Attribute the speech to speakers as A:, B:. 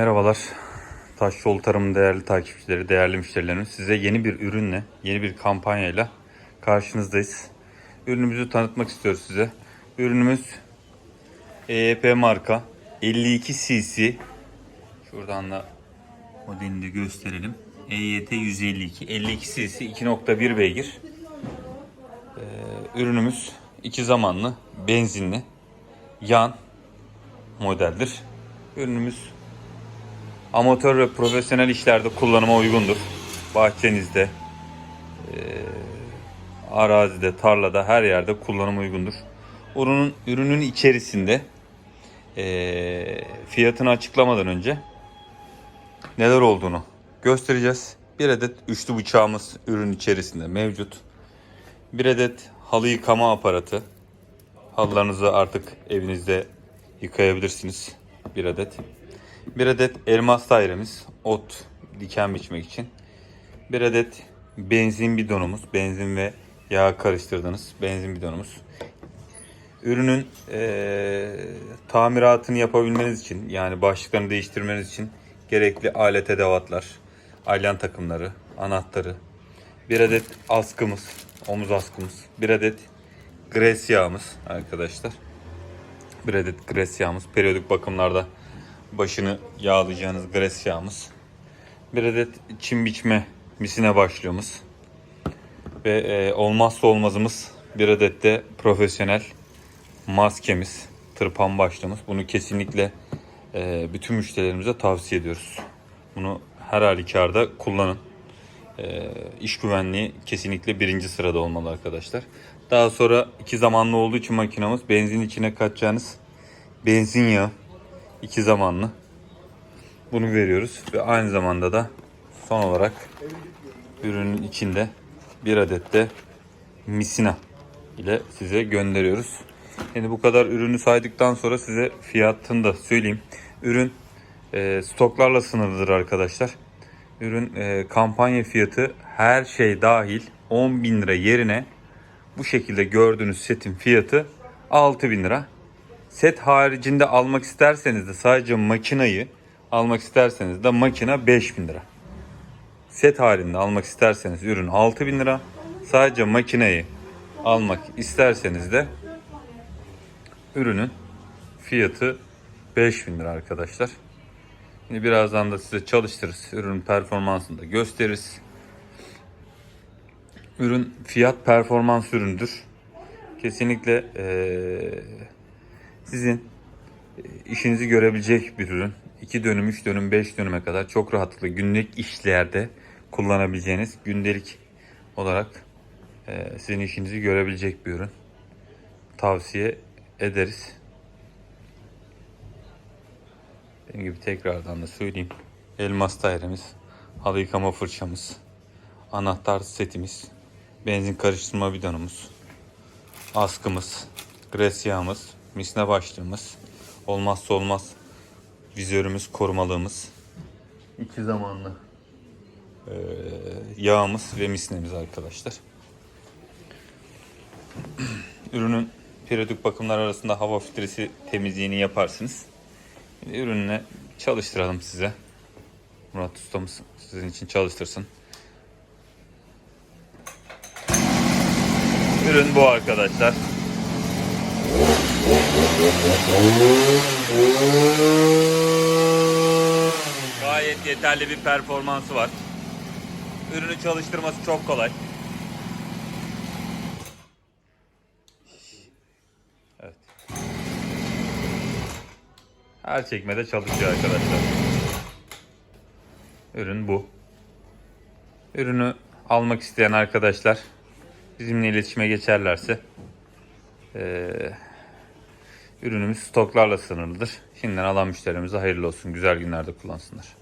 A: Merhabalar. Taş Yol Tarım'ın değerli takipçileri, değerli müşterilerimiz. Size yeni bir ürünle, yeni bir kampanyayla karşınızdayız. Ürünümüzü tanıtmak istiyoruz size. Ürünümüz EYP marka 52 cc. Şuradan da modelini de gösterelim. EYT 152, 52 cc 2.1 beygir. Ee, ürünümüz iki zamanlı, benzinli, yan modeldir. Ürünümüz amatör ve profesyonel işlerde kullanıma uygundur. Bahçenizde, eee, arazide, tarlada her yerde kullanıma uygundur. Ürünün, ürünün içerisinde eee, fiyatını açıklamadan önce neler olduğunu göstereceğiz. Bir adet üçlü bıçağımız ürün içerisinde mevcut. Bir adet halı yıkama aparatı. Halılarınızı artık evinizde yıkayabilirsiniz. Bir adet. Bir adet elmas dairemiz. Ot, diken biçmek için. Bir adet benzin bidonumuz. Benzin ve yağ karıştırdığınız benzin bidonumuz. Ürünün eee, tamiratını yapabilmeniz için yani başlıklarını değiştirmeniz için gerekli alet edevatlar, alyan takımları, anahtarı, bir adet askımız, omuz askımız, bir adet gres yağımız arkadaşlar. Bir adet gres yağımız, periyodik bakımlarda başını yağlayacağınız gres yağımız. Bir adet çim biçme misine başlığımız. Ve e, olmazsa olmazımız bir adet de profesyonel maskemiz, tırpan başlığımız. Bunu kesinlikle e, bütün müşterilerimize tavsiye ediyoruz. Bunu her halükarda kullanın. E, iş güvenliği kesinlikle birinci sırada olmalı arkadaşlar. Daha sonra iki zamanlı olduğu için makinamız benzin içine katacağınız benzin yağı iki zamanlı. Bunu veriyoruz ve aynı zamanda da son olarak ürünün içinde bir adet de misina ile size gönderiyoruz. Şimdi bu kadar ürünü saydıktan sonra size fiyatını da söyleyeyim. Ürün e, stoklarla sınırlıdır arkadaşlar. Ürün e, kampanya fiyatı her şey dahil 10 bin lira yerine bu şekilde gördüğünüz setin fiyatı 6 bin lira. Set haricinde almak isterseniz de sadece makinayı almak isterseniz de makina 5000 lira. Set halinde almak isterseniz ürün 6000 lira. Sadece makineyi almak isterseniz de ürünün fiyatı 5000 lira arkadaşlar. Şimdi birazdan da size çalıştırırız. Ürünün performansını da gösteririz. Ürün fiyat performans üründür. Kesinlikle eee, sizin e, işinizi görebilecek bir ürün. 2 dönüm, 3 dönüm, 5 dönüme kadar çok rahatlıkla günlük işlerde kullanabileceğiniz gündelik olarak e, sizin işinizi görebilecek bir ürün. Tavsiye ederiz. Dediğim gibi tekrardan da söyleyeyim. Elmas dairemiz, halı yıkama fırçamız, anahtar setimiz, benzin karıştırma bidonumuz, askımız, gres yağımız, misne başlığımız, olmazsa olmaz vizörümüz, korumalığımız, iki zamanlı eee, yağımız ve misnemiz arkadaşlar. Ürünün periyodik bakımlar arasında hava filtresi temizliğini yaparsınız. Şimdi ürünle çalıştıralım size. Murat ustamız sizin için çalıştırsın. Ürün bu arkadaşlar. Gayet yeterli bir performansı var. Ürünü çalıştırması çok kolay. Evet. Her çekmede çalışıyor arkadaşlar. Ürün bu. Ürünü almak isteyen arkadaşlar bizimle iletişime geçerlerse eee, ürünümüz stoklarla sınırlıdır. Şimdiden alan müşterimize hayırlı olsun. Güzel günlerde kullansınlar.